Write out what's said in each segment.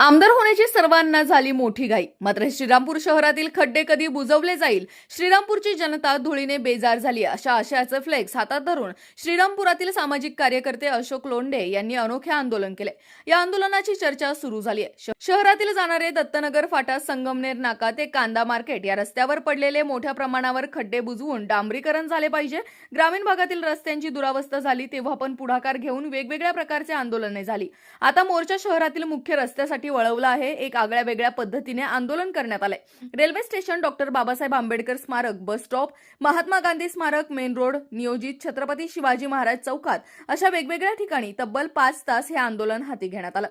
आमदार होण्याची सर्वांना झाली मोठी घाई. मात्र श्रीरामपूर शहरातील खड्डे कधी बुजवले जाईल? श्रीरामपूरची जनता धुळीने बेजार झाली. अशा आशयाचं फ्लेक्स हातात धरून श्रीरामपुरातील सामाजिक कार्यकर्ते अशोक लोंढे यांनी अनोखे आंदोलन केले. या आंदोलनाची चर्चा सुरू झाली आहे. शहरातील जाणारे दत्तनगर फाटा संगमनेर नाका ते कांदा मार्केट या रस्त्यावर पडलेले मोठ्या प्रमाणावर खड्डे बुजवून डांबरीकरण झाले पाहिजे. ग्रामीण भागातील रस्त्यांची दुरावस्था झाली तेव्हा पण पुढाकार घेऊन वेगवेगळ्या प्रकारचे आंदोलने झाली. आता मोर्चा शहरातील मुख्य रस्त्यासाठी वळवलं आहे. एक आगळ्या वेगळ्या पद्धतीने आंदोलन करण्यात आलंय. Railway station doctor Babasaheb Ambedkar स्मारक बस स्टॉप महात्मा गांधी स्मारक मेन रोड नियोजित छत्रपती शिवाजी महाराज चौकात अशा वेगवेगळ्या ठिकाणी तब्बल पाच तास हे आंदोलन हाती घेण्यात आलं.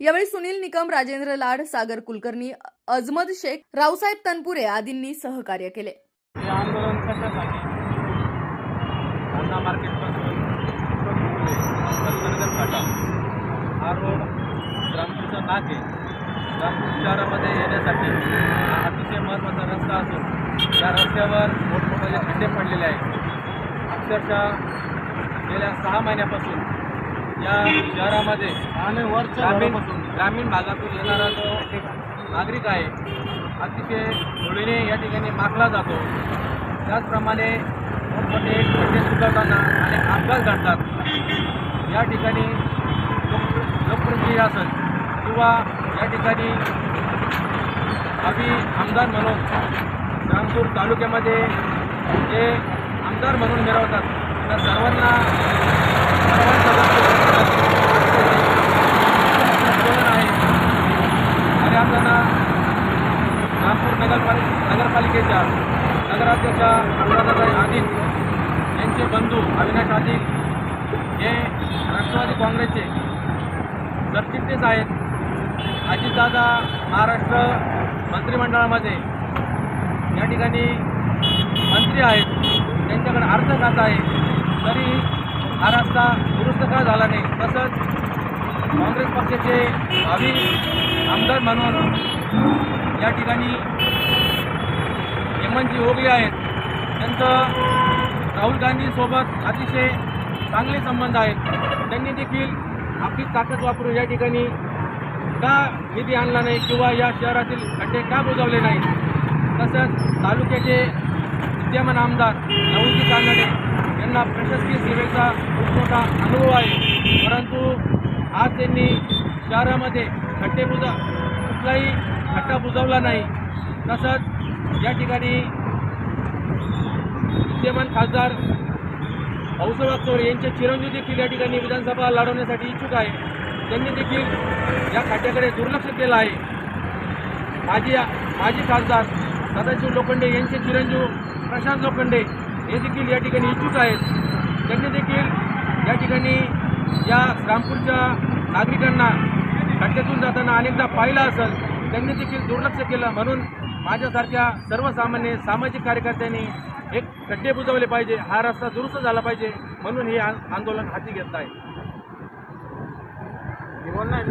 यावेळी सुनील निकम राजेंद्र लाड सागर कुलकर्णी अजमद शेख रावसाहेब तनपुरे आदींनी सहकार्य केले. आंदोलन कशासाठी? मार्केटपासून फाटा. नाक आहे. रामपूर शहरामध्ये येण्यासाठी अतिशय महत्त्वाचा रस्ता असून या रस्त्यावर मोठमोठाले खड्डे पडलेले आहेत. अक्षरशः गेल्या सहा महिन्यापासून या शहरामध्ये आणि ग्रामीण ग्रामीण भागातून येणारा जो एक नागरिक आहे अतिशय धुळीने या ठिकाणी माखला जातो. त्याचप्रमाणे मोठमोठे खड्डे सुटवताना आणि अपघात घडतात. या ठिकाणी लोक लोकप्रतिनिधी असेल. किंवा या ठिकाणी आम्ही आमदार म्हणून रामपूर तालुक्यामध्ये जे आमदार म्हणून मिरवतात त्या सर्वांना आहे आणि आपल्याला नागपूर नगरपालिका नगरपालिकेच्या नगराध्यक्षा अनुराधाबाई आदिल यांचे बंधू अविनाश आदिल हे राष्ट्रवादी काँग्रेसचे सरचिटणीस आहेत. अजितदादा महाराष्ट्र मंत्रिमंडळामध्ये या ठिकाणी मंत्री आहेत. त्यांच्याकडे अर्थ खात आहे. तरी हा रस्ता दुरुस्त का झाला नाही? तसंच काँग्रेस पक्षाचे भावी आमदार म्हणून या ठिकाणी हेमंतजी ओगले आहेत. त्यांचं राहुल गांधीसोबत अतिशय चांगले संबंध आहेत. त्यांनी देखील आपली ताकद वापरून या ठिकाणी का निधी आणला नाही किंवा या शहरातील खड्डे का बुजवले नाही? तसंच तालुक्याचे विद्यमान आमदार नवजी कानडे यांना प्रशासकीय सेवेचा खूप मोठा अनुभव आहे. परंतु आज त्यांनी शहरामध्ये खड्डे बुजा कुठलाही खड्डा बुजवला नाही. तसंच या ठिकाणी विद्यमान खासदार हौसवा चोर यांचे चिरंजीव देखील या ठिकाणी विधानसभा लढवण्यासाठी इच्छुक आहे. त्यांनी देखील या खात्याकडे दुर्लक्ष केलं आहे. माजी माजी खासदार सदाशिव लोखंडे यांचे चिरंजीव प्रशांत लोखंडे हे देखील या ठिकाणी इच्छुक आहेत. त्यांनी देखील या ठिकाणी या रामपूरच्या नागरिकांना खड्ड्यातून जाताना अनेकदा पाहिलं असेल त्यांनी देखील दुर्लक्ष केलं. म्हणून माझ्यासारख्या सर्वसामान्य सामाजिक कार्यकर्त्यांनी एक खड्डे बुजवले पाहिजे. हा रस्ता दुरुस्त झाला पाहिजे म्हणून हे आंदोलन हाती घेत आहे. बोल नाही